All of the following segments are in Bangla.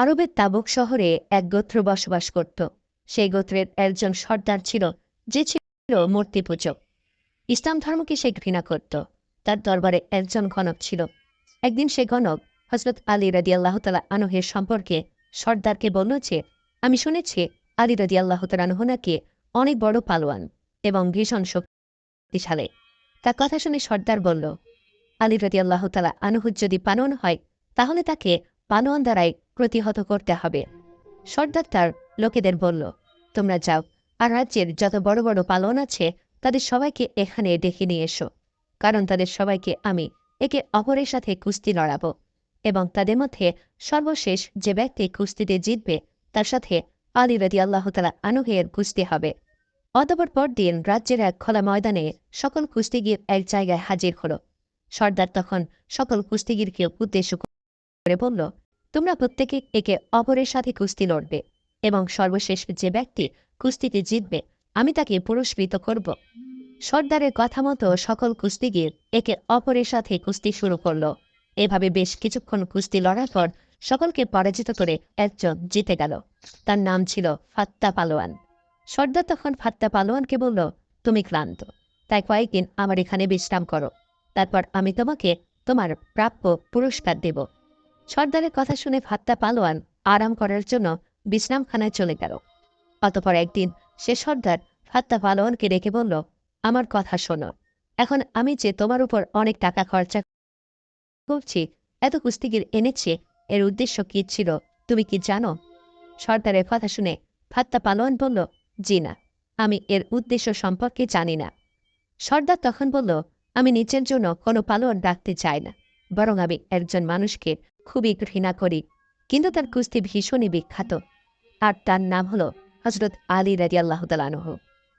আরবের তাবুক শহরে এক গোত্র বসবাস করত। সেই গোত্রের একজন সর্দার ছিল, যে ছিল মূর্তি পূজক ইসলাম ধর্মকে সে ঘৃণা করত। তার দরবারে একজন গণক ছিল। একদিন সে গণক হজরত আলী রাদি আল্লাহ তালা আনহের সম্পর্কে সর্দারকে বলল যে, আমি শুনেছি আলী রাদি আল্লাহ তালানহ নাকি অনেক বড় পালোয়ান এবং ভীষণ শক্তিশালী। তার কথা শুনে সর্দার বলল, আলী রাদি আল্লাহ তালা আনহুর যদি পানোয়ান হয়, তাহলে তাকে পানোয়ান দ্বারাই প্রতিহত করতে হবে। সর্দার তার লোকেদের বলল, তোমরা যাও, আর রাজ্যের যত বড় বড় পালন আছে, তাদের সবাইকে এখানে ডেকে নিয়ে এসো, কারণ তাদের সবাইকে আমি একে অপরের সাথে কুস্তি লড়াবো, এবং তাদের মধ্যে সর্বশেষ যে ব্যক্তি কুস্তিতে জিতবে, তার সাথে আলী রাদি আল্লাহ তালা আনুহের কুস্তি হবে। অতপর পরদিন রাজ্যের এক খোলা ময়দানে সকল কুস্তিগির এক জায়গায় হাজির হল। সর্দার তখন সকল কুস্তিগিরকে উদ্দেশ্য করে বলল তোমরা প্রত্যেকে একে অপরের সাথে কুস্তি লড়বে এবং সর্বশেষ যে ব্যক্তি কুস্তিতে জিতবে, আমি তাকে পুরস্কৃত করব। সর্দারের কথা মতো সকল কুস্তিগির একে অপরের সাথে কুস্তি শুরু করল। এভাবে বেশ কিছুক্ষণ কুস্তি লড়ার পর সকলকে পরাজিত করে একজন জিতে গেল। তার নাম ছিল ফাত্তা পালোয়ান। সর্দার তখন ফাত্তা পালোয়ানকে বলল, তুমি ক্লান্ত। তাই কয়েকদিন আমার এখানে বিশ্রাম করো। তারপর আমি তোমাকে তোমার প্রাপ্য পুরস্কার দেব। সর্দারের কথা শুনে ফাত্তা পালোয়ান আরাম করার জন্য বিশ্রামখানায় চলে গেল। অতপর একদিন সে সর্দার ফাত্তা পালোয়ানকে ডেকে বলল, আমার কথা শোনো, এখন আমি যে তোমার উপর অনেক টাকা খরচা করছি, এত কুস্তিগির এনেছে, এর উদ্দেশ্য কি ছিল, তুমি কি জানো? সর্দারের কথা শুনে ফাত্তা পালোয়ান বলল, জি না, আমি এর উদ্দেশ্য সম্পর্কে জানি না। সর্দার তখন বলল, আমি নিচের জন্য কোনো পালোয়ান রাখতে চাই না, বরং আমি একজন মানুষকে খুবই ঘৃণা করি, কিন্তু তার কুস্তি ভীষণই বিখ্যাত। আর তার নাম হলো হজরত আলী রাজি আল্লাহ তালানহ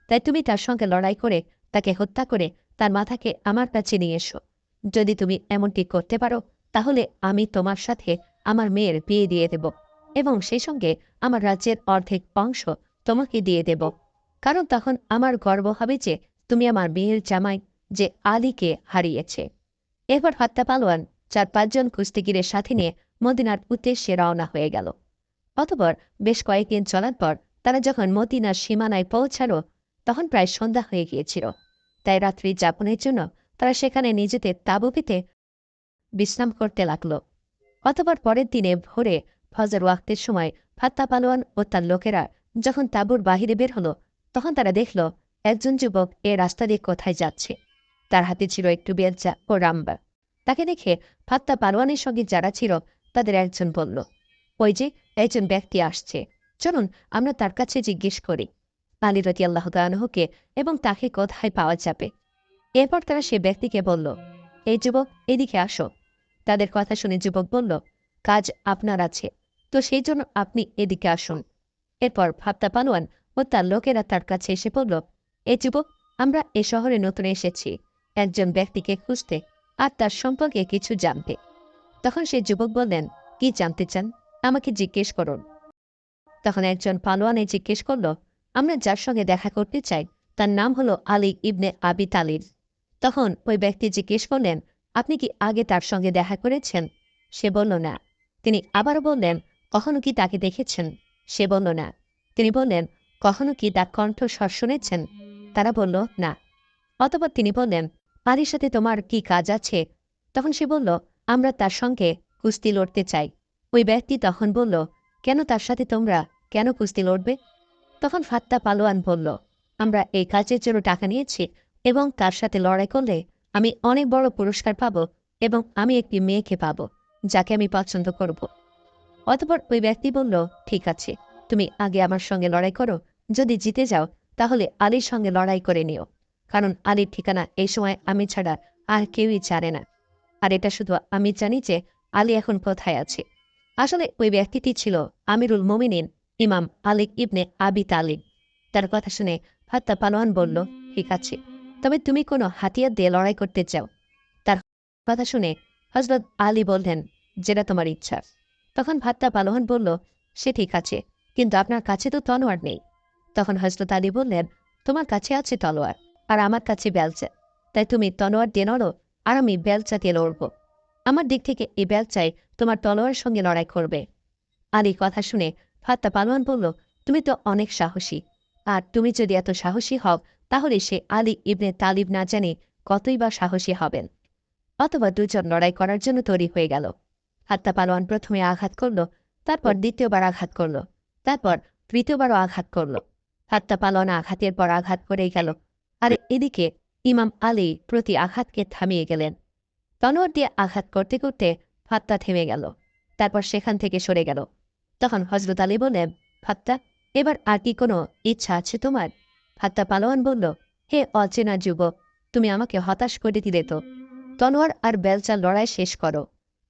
তাই তুমি তার সঙ্গে লড়াই করে, তাকে হত্যা করে, তার মাথাকে আমার কাছে নিয়ে এসো। যদি তুমি এমনটি করতে পারো, তাহলে আমি তোমার সাথে আমার মেয়ের বিয়ে দিয়ে দেব এবং সেই সঙ্গে আমার রাজ্যের অর্ধেক অংশ তোমাকে দিয়ে দেব। কারণ তখন আমার গর্ব হবে যে তুমি আমার মেয়ের জামাই যে আলীকে হারিয়েছে। এরপর হত্যা পালোয়ান চার পাঁচজন কুস্তিগিরের সাথে নিয়ে মদিনার উদ্দেশ্যে রওনা হয়ে গেল। অতপর বেশ কয়েকদিন চলার পর তারা যখন মদিনার সীমানায় পৌঁছালো, তখন প্রায় সন্ধ্যা হয়ে গিয়েছিল। তাই রাত্রি যাপনের জন্য তারা সেখানে নিজেদের তাঁবু পেতে বিশ্রাম করতে লাগল। অতপর পরের দিনে ভোরে ফজর ওয়াক্তের সময় ফাত্তা পালোয়ান ও তার লোকেরা যখন তাঁবুর বাহিরে বের হলো, তখন তারা দেখল, একজন যুবক এ রাস্তা দিয়ে কোথায় যাচ্ছে। তার হাতে ছিল একটু বেলচা ও রাম্বা। তাকে দেখে ফাত্তা পালোয়ানের সঙ্গে যারা ছিল, তাদের একজন বলল, ওই যে একজন ব্যক্তি আসছে। চলুন আমরা তার কাছে জিজ্ঞেস করি। আলী রতি আল্লাহ তালহকে এবং তাকে কোথায় পাওয়া যাবে? এরপর তারা সে ব্যক্তিকে বলল, এই যুবক, এদিকে আসো। তাদের কথা শুনে যুবক বলল, কাজ আপনার আছে। তো সেই জন্য আপনি এদিকে আসুন। এরপর ফাপ্তা পালোয়ান ও তার লোকেরা তার কাছে এসে বলল, এ যুবক, আমরা এ শহরে নতুন এসেছি। একজন ব্যক্তিকে খুঁজতে আর তার সম্পর্কে কিছু জানতে তখন সেই যুবক বললেন, কি জানতে চান? আমাকে জিজ্ঞেস করুন। তখন একজন পালোয়ানে জিজ্ঞেস করল, আমরা যার সঙ্গে দেখা করতে চাই, তার নাম হলো আলী ইবনে আবি তালিব। তখন ওই ব্যক্তি জিজ্ঞেস করলেন, আপনি কি আগে তার সঙ্গে দেখা করেছেন? সে বলল, না। তিনি আবারও বললেন, কখনো কি তাকে দেখেছেন? সে বলল, না। তিনি বললেন, কখনো কি তার কণ্ঠস্বর শুনেছেন? তারা বলল, না। অতপর তিনি বললেন আলীর সাথে তোমার কি কাজ আছে? তখন সে বলল, আমরা তার সঙ্গে কুস্তি লড়তে চাই। ওই ব্যক্তি তখন বলল, কেন তার সাথে তোমরা কেন কুস্তি লড়বে? তখন ফাত্তা পালোয়ান বলল, আমরা এই কাজের জন্য টাকা নিয়েছি এবং তার সাথে লড়াই করলে আমি অনেক বড় পুরস্কার পাব এবং আমি একটি মেয়েকে পাব, যাকে আমি পছন্দ করব। অতপর ওই ব্যক্তি বলল, ঠিক আছে, তুমি আগে আমার সঙ্গে লড়াই করো, যদি জিতে যাও, তাহলে আলীর সঙ্গে লড়াই করে নিও। কারণ আলীর ঠিকানা এই সময় আমি ছাড়া আর কেউই জানে না। আর এটা শুধু আমি জানি যে আলী এখন কোথায় আছে। আসলে ওই ব্যক্তিটি ছিল আমিরুল মোমিনিন ইমাম আলিক ইবনে আবি তালিব। তার কথা শুনে ফাত্তা পালোয়ান বলল, ঠিক আছে, তবে তুমি কোনো হাতিয়ার দিয়ে লড়াই করতে চাও? তার কথা শুনে হজরত আলী বললেন, যেটা তোমার ইচ্ছা। তখন ভাত্তা পালোয়ান বলল, সে ঠিক আছে, কিন্তু আপনার কাছে তো তলোয়ার নেই। তখন হজরত আলী বললেন, তোমার কাছে আছে তলোয়ার। আর আমার কাছে বেলচা। তাই তুমি তলোয়ার দিয়ে নড়ো আর আমি বেলচা দিয়ে লড়ব আমার দিক থেকে এই বেলচায় তোমার তলোয়ারের সঙ্গে লড়াই করবে। আলী কথা শুনে ফাত্তা পালোয়ান বলল, তুমি তো অনেক সাহসী। আর তুমি যদি এত সাহসী হও, তাহলে সে আলী ইবনে তালিব না জানে কতই বা সাহসী হবেন। অথবা দুজন লড়াই করার জন্য তৈরি হয়ে গেল। হাত্তা পালোয়ান প্রথমে আঘাত করল, তারপর দ্বিতীয়বার আঘাত করল, তারপর তৃতীয়বারও আঘাত করল। হাত্তা পালোয়ান আঘাতের পর আঘাত করেই গেল। আর এদিকে ইমাম আলী প্রতি আঘাতকে থামিয়ে গেলেন। তনোয়ার দিয়ে আঘাত করতে করতে ফাত্তা থেমে গেল, তারপর সেখান থেকে সরে গেল। তখন হজরত আলী বললেন, ফাত্তা, এবার আর কি কোনো ইচ্ছা আছে তোমার? ফাত্তা পালোয়ান বলল, হে অচেনা যুবক, তুমি আমাকে হতাশ করে দিলে তো। তনোয়ার আর বেলচার লড়াই শেষ করো।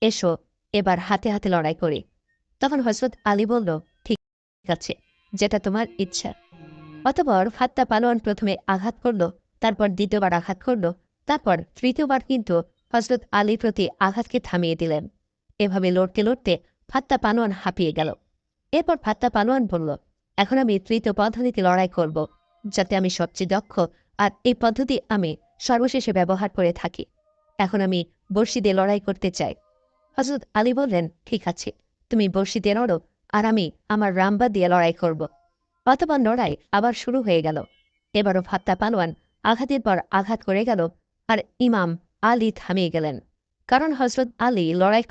এসো, এবার হাতে হাতে লড়াই করি। তখন হজরত আলী বলল, ঠিক আছে, যেটা তোমার ইচ্ছা। অতপর ফাত্তা পালোয়ান প্রথমে আঘাত করল, তারপর দ্বিতীয়বার আঘাত করল, তারপর তৃতীয়বার কিন্তু হজরত আলীর প্রতি আঘাতকে থামিয়ে দিলেন। এভাবে লড়তে লড়তে ফাত্তা পানোয়ান হাঁপিয়ে গেল। এরপর ফাত্তা পানোয়ান বলল, এখন আমি তৃতীয় পদ্ধতিতে লড়াই করব, যাতে আমি সবচেয়ে দক্ষ আর এই পদ্ধতি আমি সর্বশেষে ব্যবহার করে থাকি। এখন আমি বর্ষি দিয়ে লড়াই করতে চাই। হজরত আলী বললেন, ঠিক আছে, তুমি বর্ষি দিয়ে লড়ো আর আমি আমার রাম্বা দিয়ে লড়াই করব। অথবা লড়াই আবার শুরু হয়ে গেল। এবারও ফাত্তা পালোয়ান আঘাতের পর আঘাত করে গেল আর ইমাম আলী থামিয়ে গেলেন। কারণ হজরত আলী লড়াই